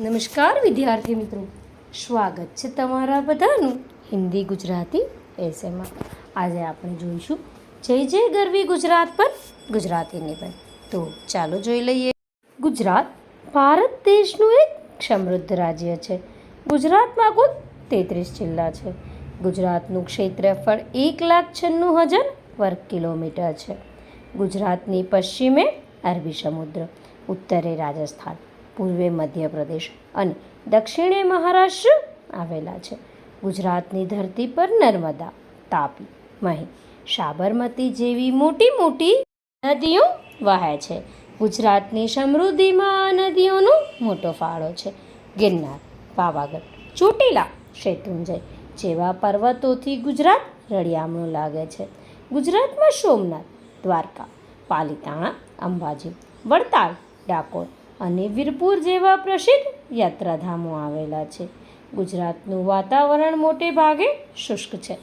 નમસ્કાર, વિદ્યાર્થી મિત્રો. સ્વાગત છે તમારા બધાનું હિન્દી ગુજરાતી એસેમાં આજે આપણે જોઈશું જય જય ગરવી ગુજરાત પર ગુજરાતી નિબંધ તો ચાલો જોઈ લઈએ. ગુજરાત ભારત દેશનું એક સમૃદ્ધ રાજ્ય છે. ગુજરાતમાં કુલ તેત્રીસ જિલ્લા છે. ગુજરાતનું ક્ષેત્રફળ એક લાખ છન્નું હજાર વર્ગ કિલોમીટર છે. ગુજરાતની પશ્ચિમે અરબી સમુદ્ર, ઉત્તરે રાજસ્થાન પૂર્વે મધ્યપ્રદેશ અને દક્ષિણે મહારાષ્ટ્ર આવેલા છે. ગુજરાતની ધરતી પર નર્મદા, તાપી, મહી, સાબરમતી જેવી મોટી મોટી નદીઓ વહે છે. ગુજરાતની સમૃદ્ધિમાં આ નદીઓનો મોટો ફાળો છે. ગિરનાર, પાવાગઢ, ચોટીલા શેતુંજય જેવા પર્વતોથી ગુજરાત રળિયામણું લાગે છે. ગુજરાતમાં સોમનાથ, દ્વારકા, પાલિતાણા, અંબાજી, વડતાલ, ડાકોર અને વીરપુર જેવા પ્રસિદ્ધ યાત્રાધામો આવેલા છે. ગુજરાતનું વાતાવરણ મોટે ભાગે શુષ્ક છે.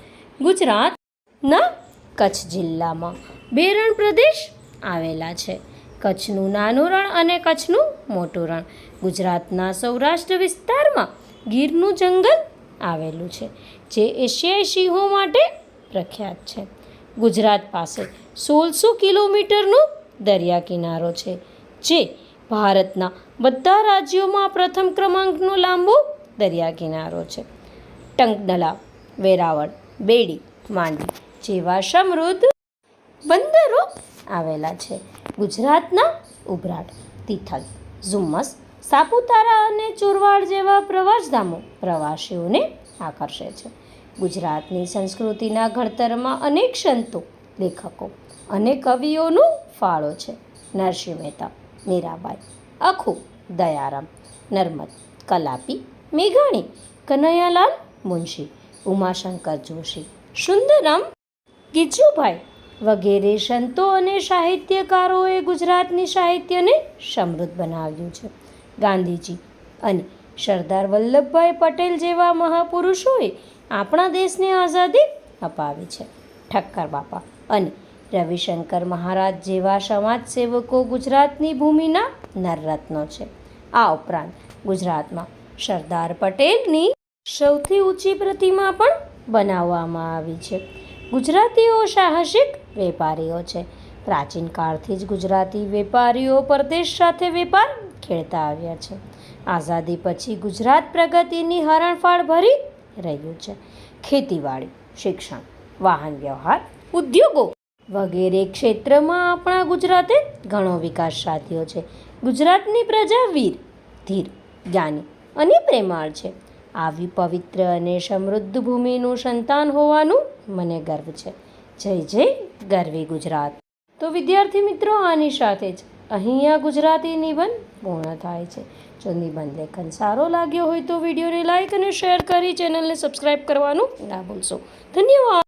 ગુજરાતના કચ્છ જિલ્લામાં બે રણ પ્રદેશ આવેલા છે. કચ્છનું નાનું રણ અને કચ્છનું મોટું રણ. ગુજરાતના સૌરાષ્ટ્ર વિસ્તારમાં ગીરનું જંગલ આવેલું છે, જે એશિયાઈ સિંહો માટે પ્રખ્યાત છે. ગુજરાત પાસે સોળસો કિલોમીટરનો દરિયા કિનારો છે, જે ભારતના બધા રાજ્યોમાં પ્રથમ ક્રમાંકનો લાંબો દરિયા કિનારો છે. ટંકડલા વેરાવળ, બેડી માંડવી જેવા સમૃદ્ધ બંદરો આવેલા છે. ગુજરાતના ઉભરાટ, તિથલ, ઝુમ્મસ, સાપુતારા અને ચોરવાડ જેવા પ્રવાસધામો પ્રવાસીઓને આકર્ષે છે. ગુજરાતની સંસ્કૃતિના ઘડતરમાં અનેક સંતો, લેખકો અને કવિઓનો ફાળો છે. નરસિંહ મહેતા મીરાબાઈ, અખુ, દયારામ, નર્મદ, કલાપી, મેઘાણી, કનૈયાલાલ, મુનશી, ઉમાશંકર જોશી, સુંદરમ ગીજુભાઈ વગેરે સંતો અને સાહિત્યકારોએ ગુજરાતની સાહિત્યને સમૃદ્ધ બનાવ્યું છે. ગાંધીજી અને સરદાર વલ્લભભાઈ પટેલ જેવા મહાપુરુષોએ આપણા દેશને આઝાદી અપાવી છે. ઠક્કર બાપા અને રવિશંકર મહારાજ જેવા સમાજ સેવકો ગુજરાતની ભૂમિના નરરત્નો છે. આ ઉપરાંત ગુજરાતમાં સરદાર પટેલની સૌથી ઊંચી પ્રતિમા પણ બનાવવામાં આવી છે. ગુજરાતીઓ સાહસિક વેપારીઓ છે. પ્રાચીન કાળથી જ ગુજરાતી વેપારીઓ પરદેશ સાથે વેપાર ખેડતા આવ્યા છે. આઝાદી પછી ગુજરાત પ્રગતિની હરણફાળ ભરી રહ્યું છે. ખેતીવાડી, શિક્ષણ, વાહન વ્યવહાર, ઉદ્યોગો વગેરે ક્ષેત્રમાં આપણા ગુજરાતે ઘણો વિકાસ સાધ્યો છે. ગુજરાતની પ્રજા વીર, ધીર, જ્ઞાની અને પ્રેમાળ છે. આવી પવિત્ર અને સમૃદ્ધ ભૂમિનું સંતાન હોવાનું મને ગર્વ છે. જય જય ગરવી ગુજરાત. તો વિદ્યાર્થી મિત્રો, આની સાથે જ અહીંયા ગુજરાતી નિબંધ પૂર્ણ થાય છે. જો નિબંધ લેખન સારો લાગ્યો હોય તો વિડીયોને લાઇક અને શેર કરી ચેનલને સબસ્ક્રાઈબ કરવાનું ના ભૂલશો. ધન્યવાદ.